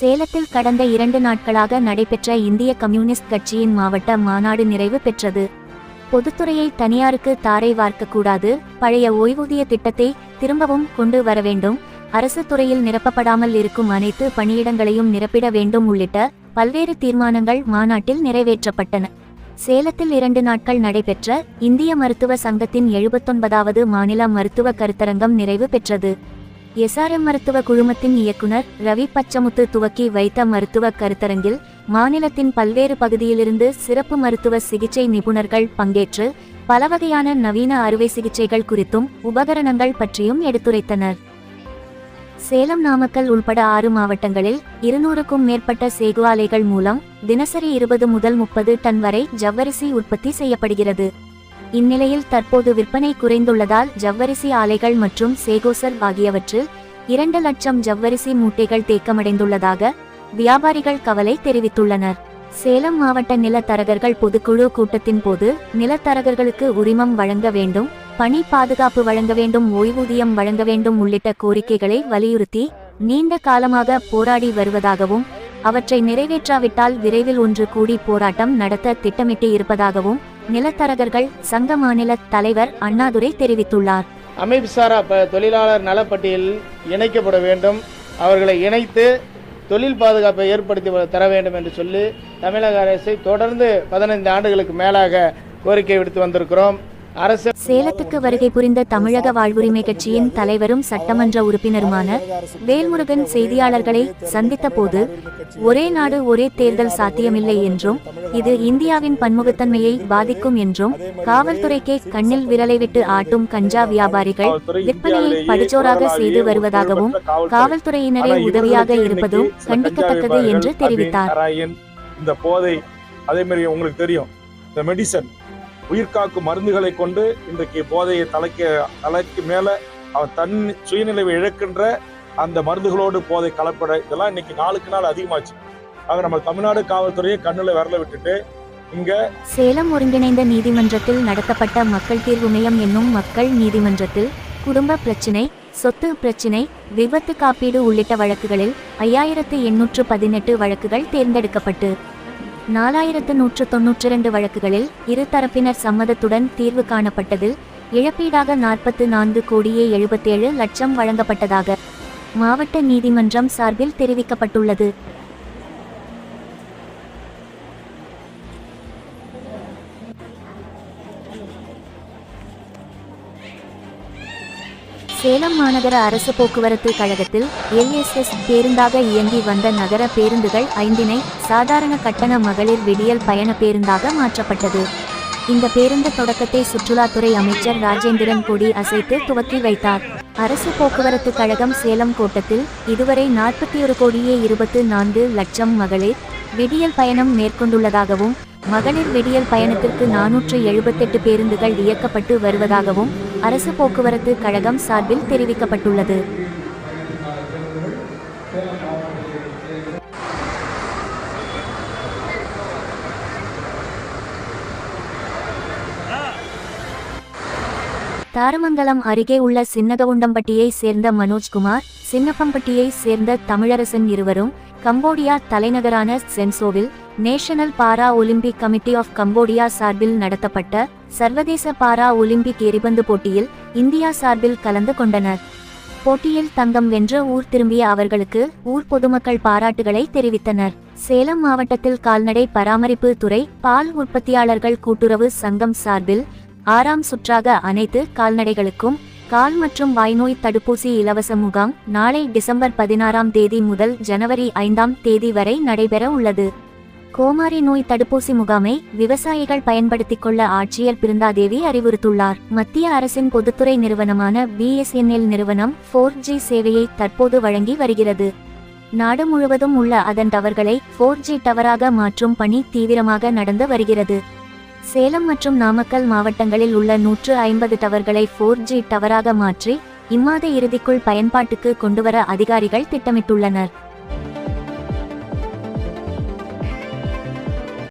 சேலத்தில் கடந்த இரண்டு நாட்களாக நடைபெற்ற இந்திய கம்யூனிஸ்ட் கட்சியின் மாவட்ட மாநாடு நிறைவு பெற்றது. பொதுத்துறையை தனியாருக்கு தாரை வார்க்கக்கூடாது பழைய ஓய்வூதிய திட்டத்தை திரும்பவும் கொண்டு வர வேண்டும் அரசு துறையில் நிரப்பப்படாமல் இருக்கும் அனைத்து பணியிடங்களையும் நிரப்பிட வேண்டும் உள்ளிட்ட பல்வேறு தீர்மானங்கள் மாநாட்டில் நிறைவேற்றப்பட்டன. சேலத்தில் இரண்டு நாட்கள் நடைபெற்ற இந்திய மருத்துவ சங்கத்தின் எழுபத்தொன்பதாவது மாநில மருத்துவ கருத்தரங்கம் நிறைவு பெற்றது. எஸ்ஆர்எம் மருத்துவ குழுமத்தின் இயக்குனர் ரவி பச்சமுத்து துவக்கி வைத்த மருத்துவ கருத்தரங்கில் மாநிலத்தின் பல்வேறு பகுதியிலிருந்து சிறப்பு மருத்துவ சிகிச்சை நிபுணர்கள் பங்கேற்று பல வகையான நவீன அறுவை சிகிச்சைகள் குறித்தும் உபகரணங்கள் பற்றியும் எடுத்துரைத்தனர். சேலம் நாமக்கல் உள்பட ஆறு மாவட்டங்களில் இருநூறுக்கும் மேற்பட்ட சேகுவாலைகள் மூலம் தினசரி இருபது முதல் முப்பது டன் வரை ஜவ்வரிசி உற்பத்தி செய்யப்படுகிறது. இந்நிலையில் தற்போது விற்பனை குறைந்துள்ளதால் ஜவ்வரிசி ஆலைகள் மற்றும் சேகோசர் ஆகியவற்றில் இரண்டு லட்சம் ஜவ்வரிசி மூட்டைகள் தேக்கமடைந்துள்ளதாக வியாபாரிகள் கவலை தெரிவித்துள்ளனர். சேலம் மாவட்ட நிலத்தரகர்கள் பொதுக்குழு கூட்டத்தின் போது நிலத்தரகர்களுக்கு உரிமம் வழங்க வேண்டும் பணி பாதுகாப்பு வழங்க வேண்டும் ஓய்வூதியம் வழங்க வேண்டும் உள்ளிட்ட கோரிக்கைகளை வலியுறுத்தி நீண்ட காலமாக போராடி வருவதாகவும் அவற்றை நிறைவேற்றாவிட்டால் விரைவில் ஒன்று கூடி போராட்டம் நடத்த திட்டமிட்டு இருப்பதாகவும் நிலத்தரகர்கள் சங்க மாநில தலைவர் அண்ணாதுரை தெரிவித்துள்ளார். அமைப்புசாரா ப தொழிலாளர் நலப்பட்டியலில் இணைக்கப்பட வேண்டும். அவர்களை இணைத்து தொழில் பாதுகாப்பை ஏற்படுத்தி தர வேண்டும் என்று சொல்லி தமிழக அரசை தொடர்ந்து பதினைந்து ஆண்டுகளுக்கு மேலாக கோரிக்கை விடுத்து வந்திருக்கிறோம். சேலத்துக்கு வருகை புரிந்த தமிழக வாழ்வுரிமை கட்சியின் தலைவரும் சட்டமன்ற உறுப்பினருமான வேல்முருகன் செய்தியாளர்களை சந்தித்த போது ஒரே நாடு ஒரே தேர்தல் சாத்தியமில்லை என்றும் இது இந்தியாவின் பன்முகத்தன்மையை பாதிக்கும் என்றும் காவல்துறைக்கே கண்ணில் விரலை விட்டு ஆட்டும் கஞ்சா வியாபாரிகள் விற்பனையை படிச்சோராக செய்து வருவதாகவும் காவல்துறையினரே உதவியாக இருப்பதும் கண்டிக்கத்தக்கது என்று தெரிவித்தார். இந்த போதை அதே மாதிரி உங்களுக்கு தெரியும் இந்த மெடிசன் உயிர்காக்கும் மருந்துகளை கொண்டு இன்றைக்கு போதையை தலைக்கு தலைக்கு மேல அவன் தன் சுயநிலைவை இழக்கின்ற அந்த மருந்துகளோடு போதை கலப்பட இதெல்லாம் இன்னைக்கு நாளுக்கு நாள் அதிகமாச்சு. ஆக நம்ம தமிழ்நாடு காவல்துறையை கண்ணுல விரல விட்டுட்டு இங்க சேலம் ஒருங்கிணைந்த நீதிமன்றத்தில் நடத்தப்பட்ட மக்கள் தீர்வு மையம் என்னும் மக்கள் நீதிமன்றத்தில் குடும்ப பிரச்சினை சொத்து பிரச்சினை விபத்து காப்பீடு உள்ளிட்ட வழக்குகளில் ஐயாயிரத்து எண்ணூற்று பதினெட்டு வழக்குகள் தேர்ந்தெடுக்கப்பட்டு நாலாயிரத்து நூற்று தொன்னூற்றி இரண்டு வழக்குகளில் இரு தரப்பினர் சம்மதத்துடன் தீர்வு காணப்பட்டதில் இழப்பீடாக நாற்பத்து நான்கு கோடியே எழுபத்தேழு லட்சம் வழங்கப்பட்டதாக மாவட்ட நீதிமன்றம் சார்பில் தெரிவிக்கப்பட்டுள்ளது. சேலம் மாநகர அரசு போக்குவரத்து கழகத்தில் எல்எஸ்எஸ் பேருந்தாக இயங்கி வந்த நகர பேருந்துகள் ஐந்தினை சாதாரண கட்டண மகளிர் விடியல் பயண பேருந்தாக மாற்றப்பட்டது. இந்த பேருந்து தொடக்கத்தை சுற்றுலாத்துறை அமைச்சர் ராஜேந்திரன் கொடி அசைத்து துவக்கி வைத்தார். அரசு போக்குவரத்து கழகம் சேலம் கோட்டத்தில் இதுவரை நாற்பத்தி ஒரு கோடியே இருபத்து நான்கு லட்சம் மகளிர் விடியல் பயணம் மேற்கொண்டுள்ளதாகவும் மகளிர் விடியல் பயணத்திற்கு நானூற்று எழுபத்தெட்டு பேருந்துகள் இயக்கப்பட்டு வருவதாகவும் அரசு போக்குவரத்து கழகம் சார்பில் தெரிவிக்கப்பட்டுள்ளது. தாரமங்கலம் அருகே உள்ள சின்னகவுண்டம்பட்டியை சேர்ந்த மனோஜ்குமார் சின்னப்பம்பட்டியை சேர்ந்த தமிழரசன் இருவரும் கம்போடியா தலைநகரான சென்சோவில் national para olympic committee of Cambodia சார்பில் நடத்தப்பட்ட சர்வதேச பாரா ஒலிம்பிக் எரிபந்து போட்டியில் இந்தியா சார்பில் கலந்து கொண்டனர். போட்டியில் தங்கம் வென்று ஊர் திரும்பிய அவர்களுக்கு ஊர் பொதுமக்கள் பாராட்டுகளை தெரிவித்தனர். சேலம் மாவட்டத்தில் கால்நடை பராமரிப்பு துறை பால் உற்பத்தியாளர்கள் கூட்டுறவு சங்கம் சார்பில் ஆறாம் சுற்றாக அனைத்து கால்நடைகளுக்கும் கால் மற்றும் வாய்நோய் தடுப்பூசி இலவச முகாம் நாளை டிசம்பர் பதினாறாம் தேதி முதல் ஜனவரி ஐந்தாம் தேதி வரை நடைபெற உள்ளது. கோமாரி நோய் தடுப்பூசி முகாமை விவசாயிகள் பயன்படுத்திக் கொள்ள ஆட்சியர் பிருந்தாதேவி அறிவுறுத்துள்ளார். மத்திய அரசின் பொதுத்துறை நிறுவனமான பிஎஸ்என்எல் நிறுவனம் போர் ஜி சேவையை தற்போது வழங்கி வருகிறது. நாடு முழுவதும் உள்ள அதன் டவர்களை ஃபோர் ஜி டவராக மாற்றும் பணி தீவிரமாக நடந்து வருகிறது. சேலம் மற்றும் நாமக்கல் மாவட்டங்களில் உள்ள நூற்று ஐம்பது டவர்களை ஃபோர் ஜி டவராக மாற்றி இம்மாத இறுதிக்குள் பயன்பாட்டுக்கு கொண்டுவர அதிகாரிகள் திட்டமிட்டுள்ளனர்.